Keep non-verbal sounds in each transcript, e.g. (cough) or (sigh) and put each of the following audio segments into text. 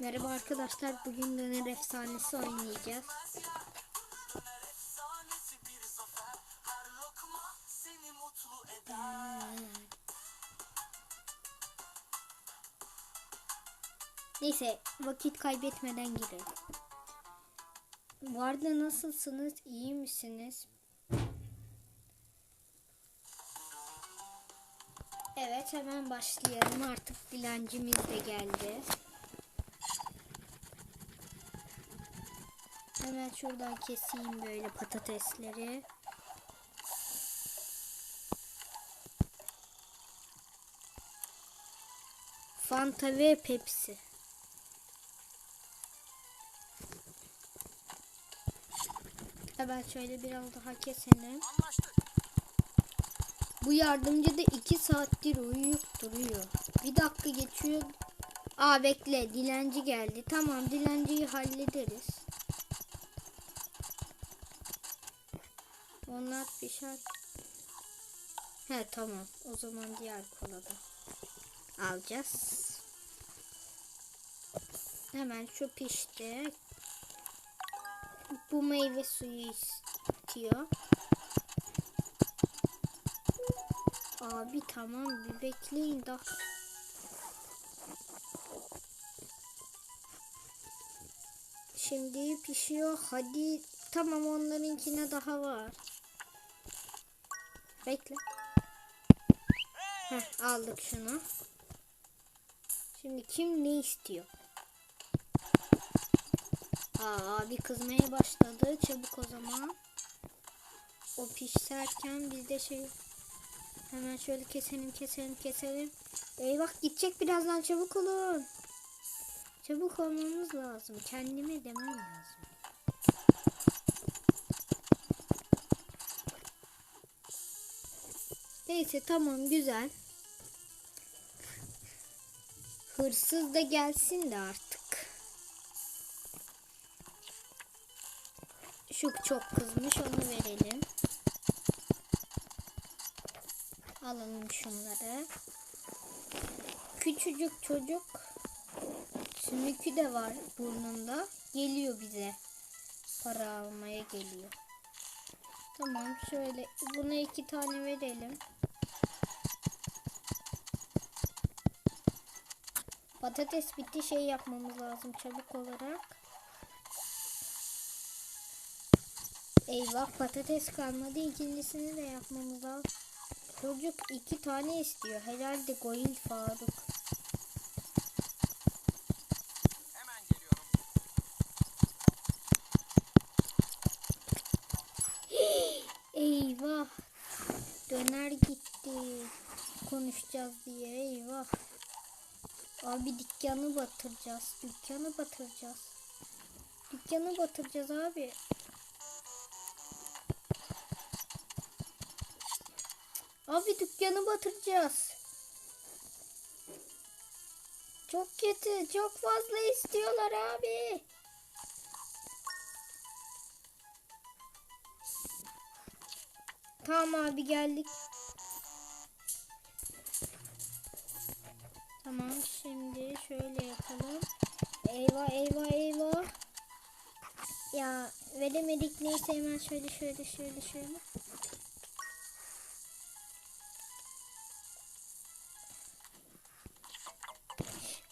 Merhaba arkadaşlar. Bugün Döner Efsanesi oynayacağız. Neyse vakit kaybetmeden girelim. Vardı nasılsınız? İyi misiniz? Evet hemen başlayalım. Artık dilencimiz de geldi. Hemen şuradan keseyim böyle patatesleri. Fanta ve Pepsi. Hemen şöyle biraz daha keselim. Bu yardımcı da 2 saattir uyuyup duruyor. Bir dakika geçiyor. Aa bekle dilenci geldi. Tamam dilenciyi hallederiz. Onlar pişer. He tamam. O zaman diğer kola da alacağız. Hemen şu pişti. Bu meyve suyu istiyor. Abi tamam bir bekleyin daha. Şimdi pişiyor. Hadi tamam onlarınkine daha var. Bekle. Heh, aldık şunu. Şimdi kim ne istiyor? Aa, abi kızmaya başladı. Çabuk o zaman. O pişerken biz de şey hemen şöyle keselim keselim keselim. Eyvah gidecek birazdan çabuk olun. Çabuk olmamız lazım. Kendime demem lazım. Neyse tamam güzel. Hırsız da gelsin de artık. Şu çok kızmış onu verelim. Alalım şunları. Küçücük çocuk sümükü de var burnunda. Geliyor bize. Para almaya geliyor. Tamam şöyle buna iki tane verelim. Patates bitti şey yapmamız lazım çabuk olarak. Eyvah patates kalmadı ikincisini de yapmamız lazım. Çocuk iki tane istiyor. Herhalde Goil Faruk. Hemen geliyorum. Eyvah. Döner gitti. Konuşacağız diye eyvah. Abi dükkanı batıracağız. Dükkanı batıracağız. Dükkanı batıracağız abi. Abi dükkanı batıracağız. Çok kötü. Çok fazla istiyorlar abi. Tamam abi geldik. Tamam şimdi şöyle yapalım. Eyvah eyvah eyvah. Ya veremedik neyse hemen şöyle şöyle şöyle şöyle.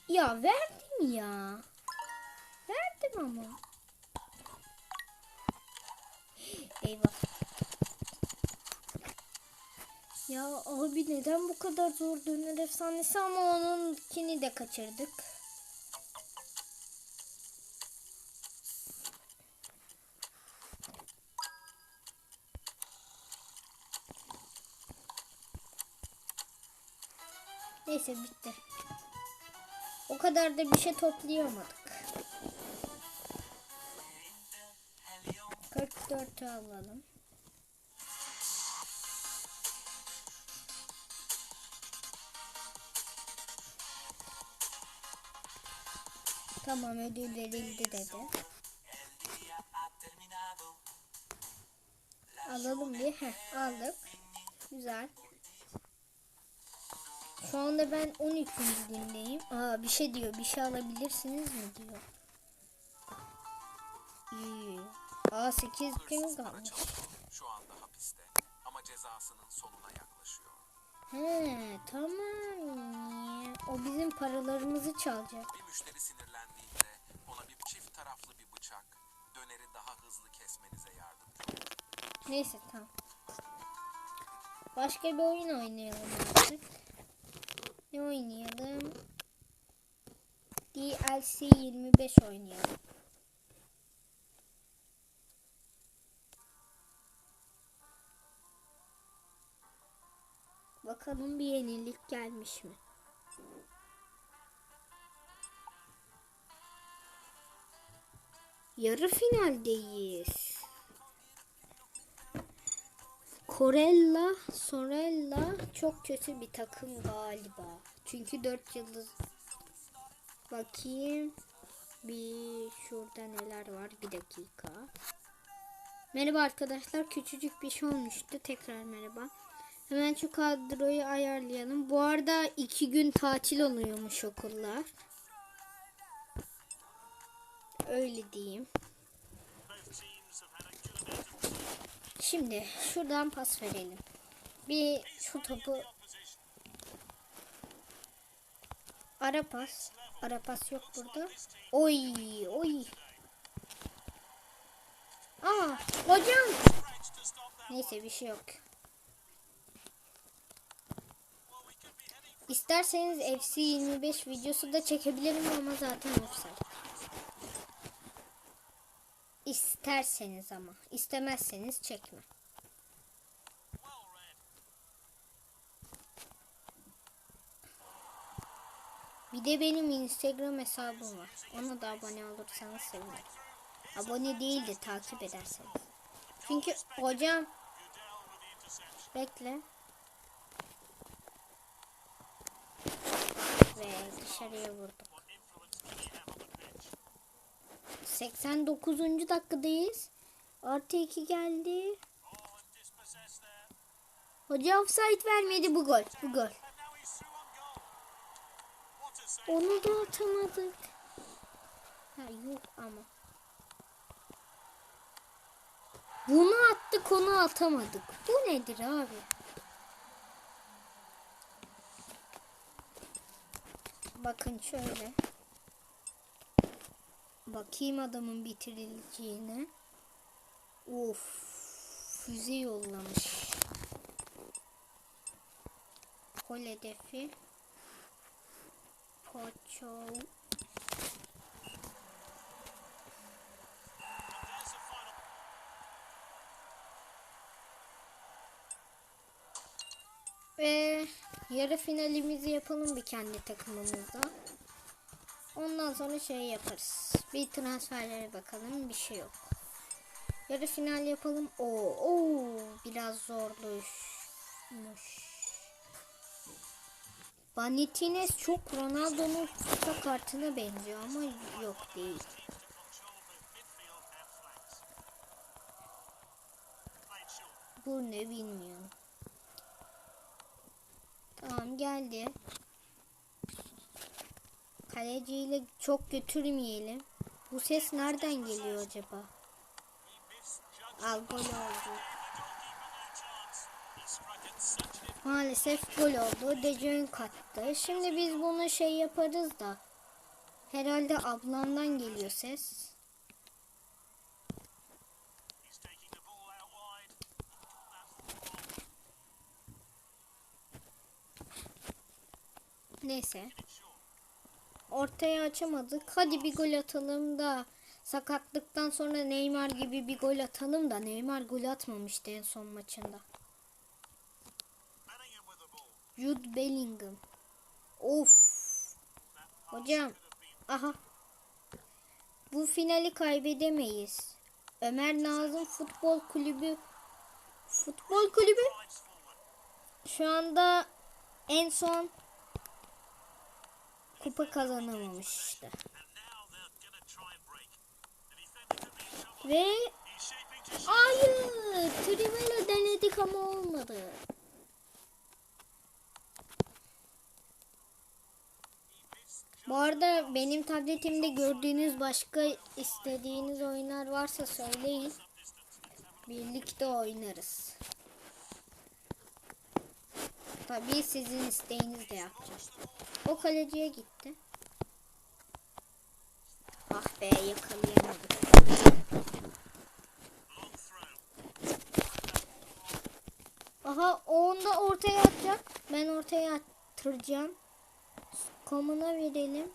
Ya verdim ya. Verdim ama. Eyvah. Ya abi neden bu kadar zor döner efsanesi ama onunkini de kaçırdık. Neyse bitti. O kadar da bir şey toplayamadık. 44 alalım. Tamam ödül verildi dedi. Alalım bir. Heh, aldık. Güzel. Şu anda ben 13. gündeyim. Aa bir şey diyor. Bir şey alabilirsiniz mi diyor. İyi. Aa 8 gün kalmış. Şu anda hapiste. Ama cezasının sonuna yaklaşıyor. He tamam. O bizim paralarımızı çalacak. Bir müşteri sinirlendiğinde Neyse tamam. Başka bir oyun oynayalım artık. Ne oynayalım? DLC 25 oynayalım. Bakalım bir yenilik gelmiş mi? Yarı finaldeyiz. Corella, Sorella çok kötü bir takım galiba. Çünkü 4 yıldız. Bakayım. Bir şurada neler var. Bir dakika. Merhaba arkadaşlar. Küçücük bir şey olmuştu. Tekrar merhaba. Hemen şu kadroyu ayarlayalım. Bu arada iki gün tatil oluyormuş okullar. Öyle diyeyim. Şimdi şuradan pas verelim. Bir şu topu ara pas. Ara pas yok burada. Oy oy. Aa hocam. Neyse bir şey yok. İsterseniz FC 25 videosu da çekebilirim ama zaten offside. İsterseniz ama. istemezseniz çekme. Bir de benim Instagram hesabım var. Ona da abone olursanız sevinirim. Abone değil de takip ederseniz. Çünkü hocam bekle. Ve dışarıya vurduk. 89. dakikadayız. Artı 2 geldi. Hoca offside vermedi bu gol. Bu gol. Onu da atamadık. Ha yok ama. Bunu attık onu atamadık. Bu nedir abi? Bakın şöyle. Bakayım adamın bitirileceğine. Of. Füze yollamış. Gol hedefi. Poço. Ve yarı finalimizi yapalım bir kendi takımımızda. Ondan sonra şey yaparız. Bir transferlere bakalım. Bir şey yok. Yarı final yapalım. Oo, oo biraz zormuş. Banitines çok Ronaldo'nun FIFA kartına benziyor ama yok değil. Bu ne bilmiyorum. Tamam geldi. Kaleciyle çok götürmeyelim. Bu ses nereden geliyor acaba? Al gol oldu. Maalesef gol oldu. De Jong kattı. Şimdi biz bunu şey yaparız da. Herhalde ablamdan geliyor ses. Neyse. Ortaya açamadık. Hadi bir gol atalım da sakatlıktan sonra Neymar gibi bir gol atalım da Neymar gol atmamıştı en son maçında. Jude Bellingham. Of. Hocam. Aha. Bu finali kaybedemeyiz. Ömer Nazım Futbol Kulübü Futbol Kulübü şu anda en son kupa kazanamamış işte. Ve hayır Trivela denedik ama olmadı. Bu arada benim tabletimde gördüğünüz başka istediğiniz oyunlar varsa söyleyin. Birlikte oynarız. Tabii sizin isteğinizle yapacağız. O kaleciye gitti. Ah be yakalayamadık. Aha onda ortaya atacak. Ben ortaya attıracağım. Komuna verelim.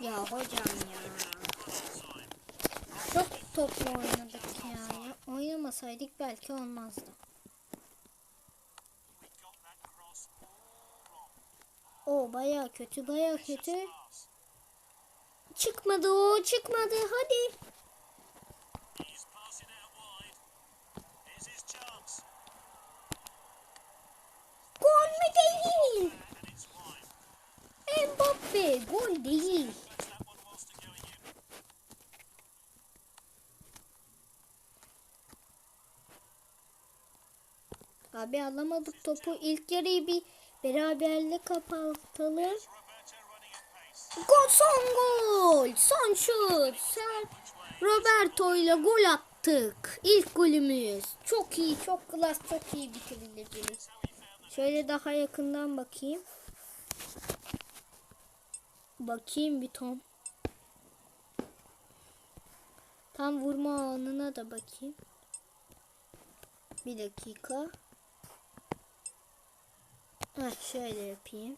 Ya hocam ya. Çok toplu oynadık ya. Oynamasaydık belki olmazdı. O baya kötü baya kötü. Çıkmadı o çıkmadı hadi. Gol mü değil? Mbappe gol değil. Abi alamadık topu. İlk yarıyı bir beraberle kapatalım. Gol son gol. Son şut. Sen Roberto ile gol attık. İlk golümüz. Çok iyi, çok klas, çok iyi bitirilir. Şöyle daha yakından bakayım. Bakayım bir Tom. Tam vurma anına da bakayım. Bir dakika. Heh, şöyle yapayım.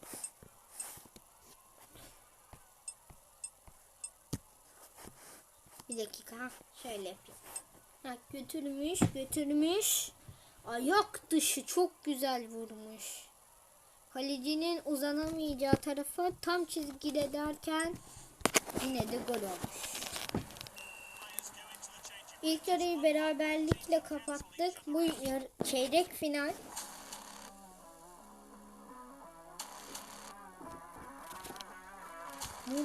Bir dakika. ha, Şöyle yapayım. Ha, götürmüş, götürmüş. Ayak dışı çok güzel vurmuş. Kalecinin uzanamayacağı tarafa tam çizgide derken yine de gol olmuş. İlk yarıyı beraberlikle kapattık. Bu çeyrek final. Bu ne?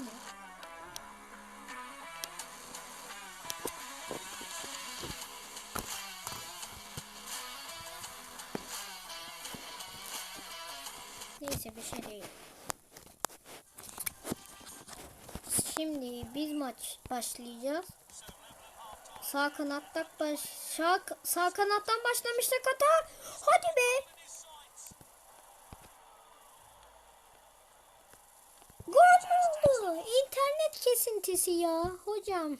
Neyse bir şey değil. Şimdi biz maç başlayacağız. Sağ kanattan baş sağ, sağ kanattan başlamıştık hata. Hadi be. Gol oldu? İnternet kesintisi ya hocam.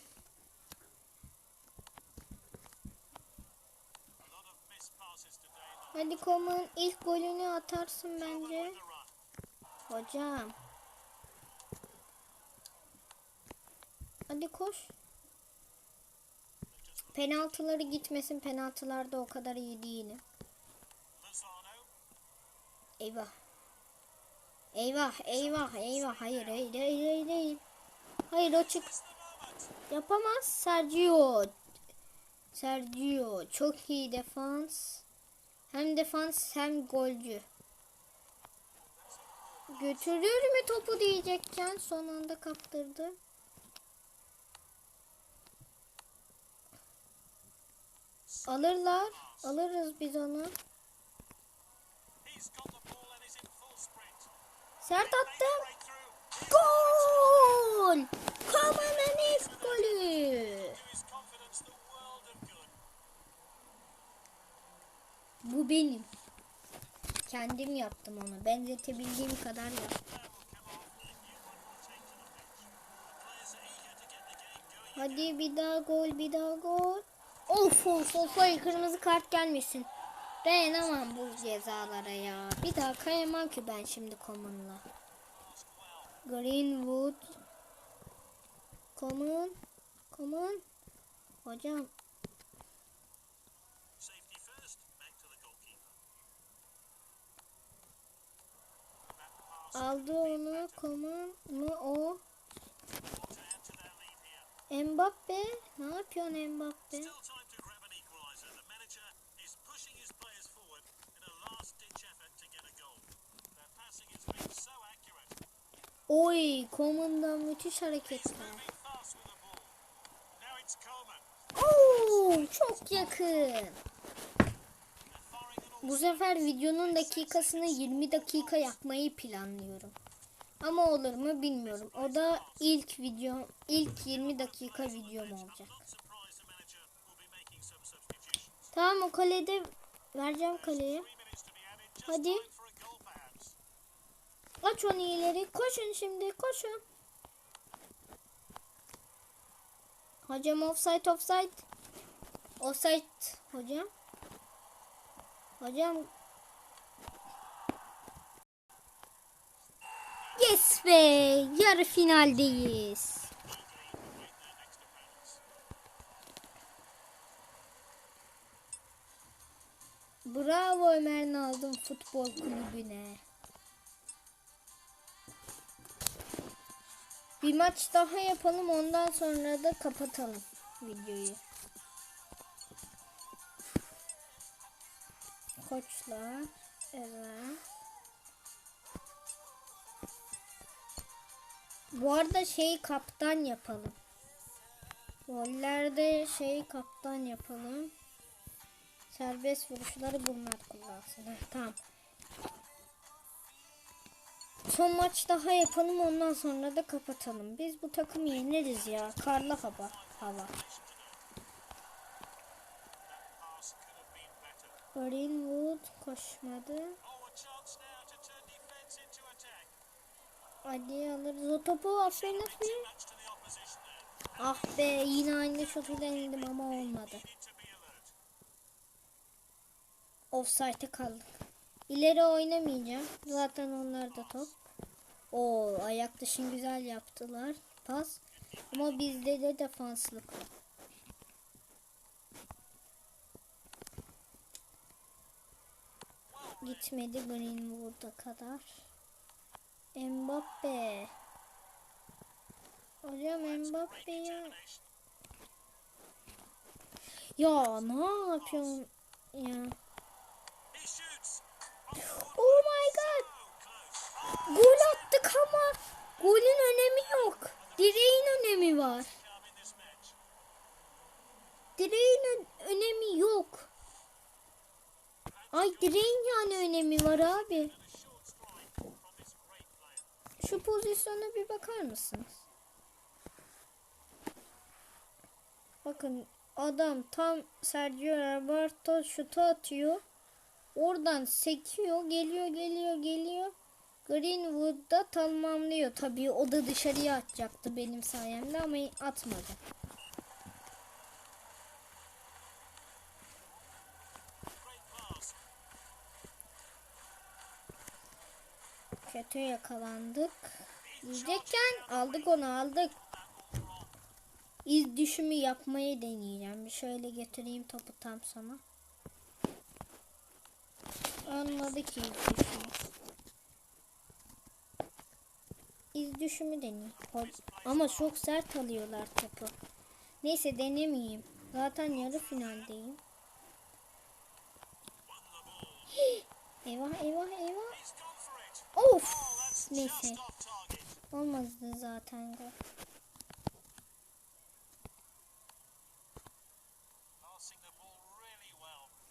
Hadi Koman ilk golünü atarsın bence. Hocam. Hadi koş. Penaltıları gitmesin. Penaltılarda o kadar iyi değilim. Eyvah. Eyvah, eyvah, eyvah. Hayır, hayır, hayır, hayır, hayır. Hayır o çık. Yapamaz. Sergio. Sergio. Çok iyi defans. Hem defans hem golcü. Götürür mü topu diyecekken son anda kaptırdı. Alırlar. Alırız biz onu. Sert attım. Gol! Kamanın ilk golü. Bu benim. Kendim yaptım onu. Benzetebildiğim kadar yaptım. Hadi bir daha gol, bir daha gol. Of of of hayır kırmızı kart gelmesin. Dayanamam bu cezalara ya. Bir daha kayamam ki ben şimdi Common'la. Greenwood. Common. Common. Hocam aldı onu. Common mu o? Mbappe. Ne yapıyorsun Mbappe? Oy, Coman'dan müthiş hareketler. Oo, çok yakın. Bu sefer videonun dakikasını 20 dakika yapmayı planlıyorum. Ama olur mu bilmiyorum. O da ilk video, ilk 20 dakika videom olacak. Tamam o kalede vereceğim kaleye. Hadi. Aç onu ileri. Koşun şimdi koşun. Hocam offside offside. Offside hocam. Hocam. Yes be. Yarı finaldeyiz. Bravo Ömer Nazım Futbol Kulübü'ne. Bir maç daha yapalım ondan sonra da kapatalım videoyu. Koçlar. Evet. Bu arada şey kaptan yapalım. Gollerde şey kaptan yapalım. Serbest vuruşları bunlar kullansın. Heh, tamam. Son maç daha yapalım ondan sonra da kapatalım. Biz bu takımı yeneriz ya. Karlı hava. hava. Greenwood koşmadı. A chance now to turn defence into attack. Hadi alırız o topu. Aferin aferin. Ah be yine aynı şutuyla indim ama olmadı. Offside'e kaldık. İleri oynamayacağım. Zaten onlar da top. O ayak dışın güzel yaptılar. Pas. Ama bizde de defanslık var. Gitmedi Greenwood'a kadar. Mbappe. Hocam Mbappe ya. Ya ne yapıyorsun ya? Ama golün önemi yok. Direğin önemi var. Direğin önemi yok. Ay direğin yani önemi var abi. Şu pozisyona bir bakar mısınız? Bakın adam tam Sergio Roberto şutu atıyor. Oradan sekiyor, geliyor, geliyor, geliyor. Greenwood da tamamlıyor. Tabii o da dışarıya atacaktı benim sayemde ama atmadı. Kötü yakalandık. Yiyecekken aldık onu aldık. İz düşümü yapmayı deneyeceğim. Bir şöyle getireyim topu tam sana. Olmadı ki iz düşümü. İz düşümü deneyeyim. Hop. Ama çok sert alıyorlar topu. Neyse denemeyeyim. Zaten yarı finaldeyim. (gasps) eyvah eyvah eyvah. Of. Neyse. Olmazdı zaten gol.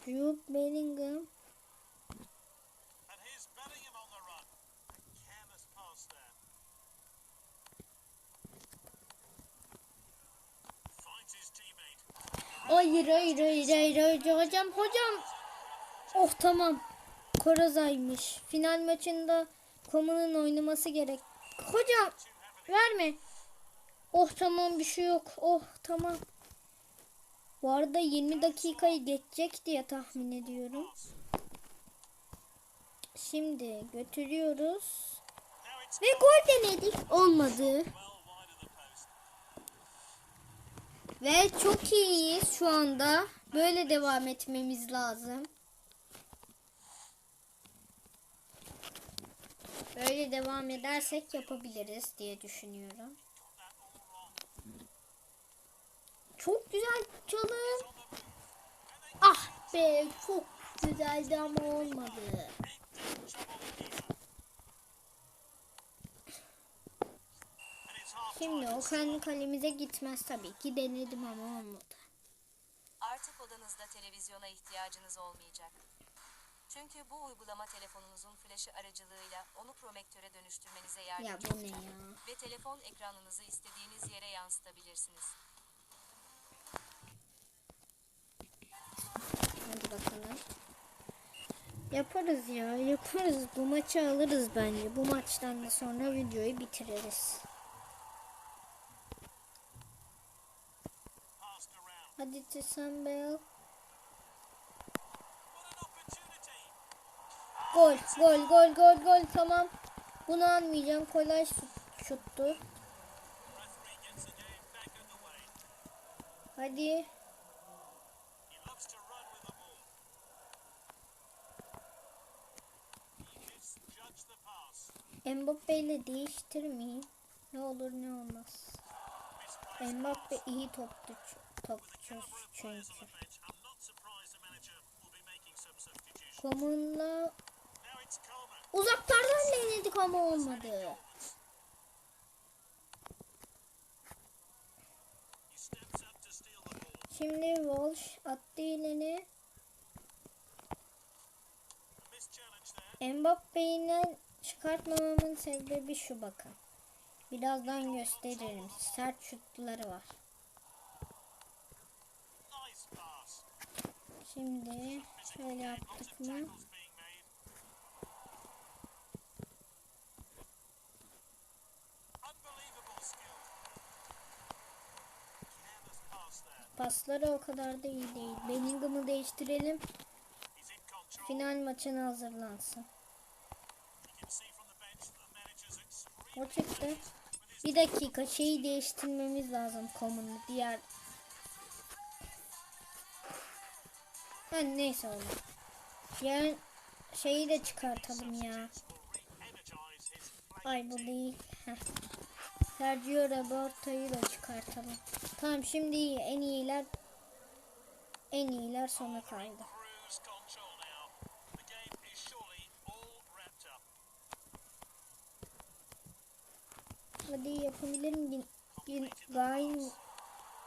Jude Bellingham. Hayır hayır hayır hayır hayır hocam hocam. Oh tamam. Korazaymış. Final maçında Koman'ın oynaması gerek. Hocam verme. Oh tamam bir şey yok. Oh tamam. Bu arada 20 dakikayı geçecek diye tahmin ediyorum. Şimdi götürüyoruz. Ve gol denedik. Olmadı. Ve çok iyiyiz şu anda. Böyle devam etmemiz lazım. Böyle devam edersek yapabiliriz diye düşünüyorum. Çok güzel çalım. Ah be çok güzeldi ama olmadı. Şimdi o kendi kalemize gitmez tabii ki denedim ama olmadı. Artık odanızda televizyona ihtiyacınız olmayacak. Çünkü bu uygulama telefonunuzun flaşı aracılığıyla onu promektöre dönüştürmenize yardımcı Ya bu ne olacak. ya? Ve telefon ekranınızı istediğiniz yere yansıtabilirsiniz. Hadi bakalım. Yaparız ya yaparız. Bu maçı alırız bence. Bu maçtan da sonra videoyu bitiririz. An opportunity! Gol gol gol gol gol tamam. Bunu almayacağım. Kolay şut, şuttu. Hadi. Mbappe ile değiştirmeyeyim. Ne olur ne olmaz. Mbappe iyi topçu, topçu caliber of players çünkü. Komunla uzaklardan denedik ama olmadı. Şimdi Walsh attı ileri. Mbappe'yle çıkartmamamın sebebi şu bakın. Birazdan gösteririm. Sert şutları var. Şimdi şöyle yaptık mı? Pasları o kadar da iyi değil. Bellingham'ı değiştirelim. Final maçına hazırlansın. O çıktı. Bir dakika şeyi değiştirmemiz lazım komunu. Diğer Ben neyse onu. Diğer şeyi de çıkartalım ya. Ay bu değil. Heh. Sergio Roberto'yu da çıkartalım. Tamam şimdi iyi. En iyiler en iyiler sona kaldı. Hadi yapabilirim. Gin, gin,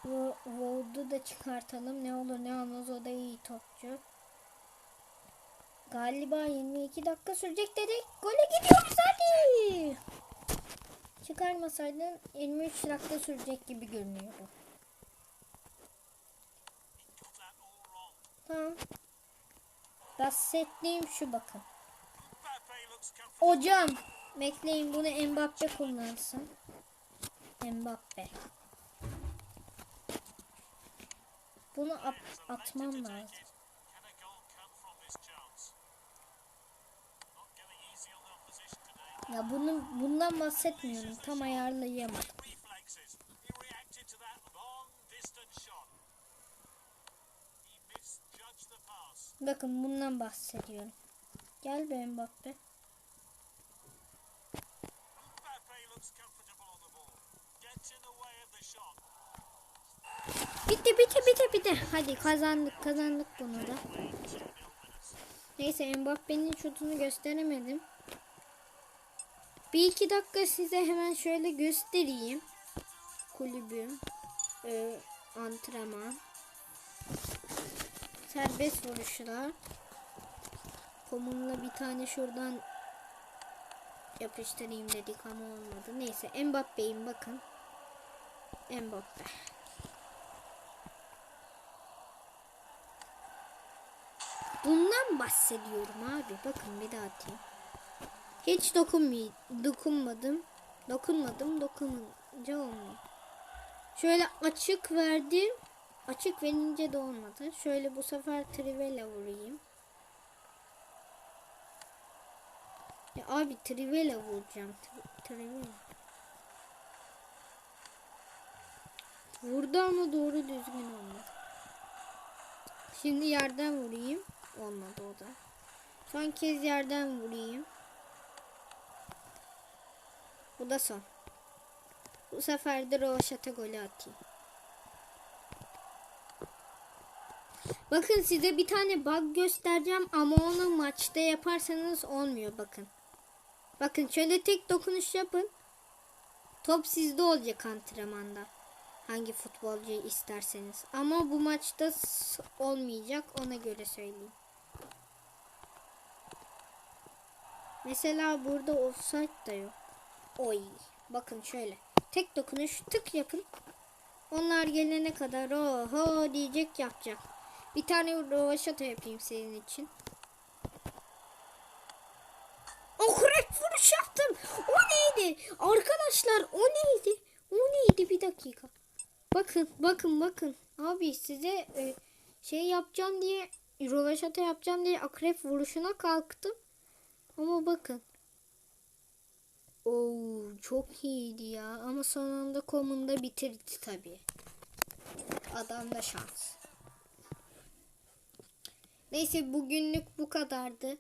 Wood'u da çıkartalım. Ne olur ne olmaz o da iyi topçu. Galiba 22 dakika sürecek dedik. Gole gidiyoruz hadi. Çıkarmasaydın 23 dakika sürecek gibi görünüyordu. Tamam. Bahsettiğim şu bakın. Hocam bekleyin bunu Mbappe kullansın. Mbappe. On the opposition today. Ya bunun bundan bahsetmiyorum. Tam ayarlayamadım. Bakın bundan bahsediyorum. Gel be. Mbappe Bitti bitti bitti bitti. Hadi kazandık kazandık bunu da. Neyse Mbappe'nin şutunu gösteremedim. Bir iki dakika size hemen şöyle göstereyim. Kulübüm. e, antrenman. Serbest vuruşlar. Komunla bir tane şuradan yapıştırayım dedik ama olmadı. Neyse Mbappe'yim bakın. Mbappe. Bundan bahsediyorum abi. Bakın bir daha atayım. Hiç dokunmay dokunmadım. Dokunmadım. Dokununca olmuyor. Şöyle açık verdim. Açık verince de olmadı. Şöyle bu sefer trivela vurayım. Ya abi trivela vuracağım. Tri- Trivela. Vurdu ama doğru düzgün olmadı. Şimdi yerden vurayım. Olmadı o da. Son kez yerden vurayım. Bu da son. Bu sefer de Rovaşat'a golü atayım. Bakın size bir tane bug göstereceğim ama onu maçta yaparsanız olmuyor bakın. Bakın şöyle tek dokunuş yapın. Top sizde olacak antrenmanda. Hangi futbolcuyu isterseniz. Ama bu maçta olmayacak ona göre söyleyeyim. Mesela burada offside da yok. Oy. Bakın şöyle. Tek dokunuş tık yapın. Onlar gelene kadar oho diyecek yapacak. Bir tane rovaşata yapayım senin için. Oh red vuruş yaptım. O neydi? Arkadaşlar o neydi? O neydi? Bir dakika. Bakın bakın bakın. Abi size e, şey yapacağım diye rovaşata yapacağım diye akrep vuruşuna kalktım. Ama bakın. Oo çok iyiydi ya. Ama sonunda komunda bitirdi tabii. Adam da şans. Neyse bugünlük bu kadardı.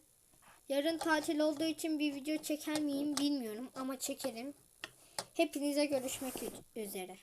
Yarın tatil olduğu için bir video çeker miyim bilmiyorum ama çekerim. Hepinize görüşmek üzere.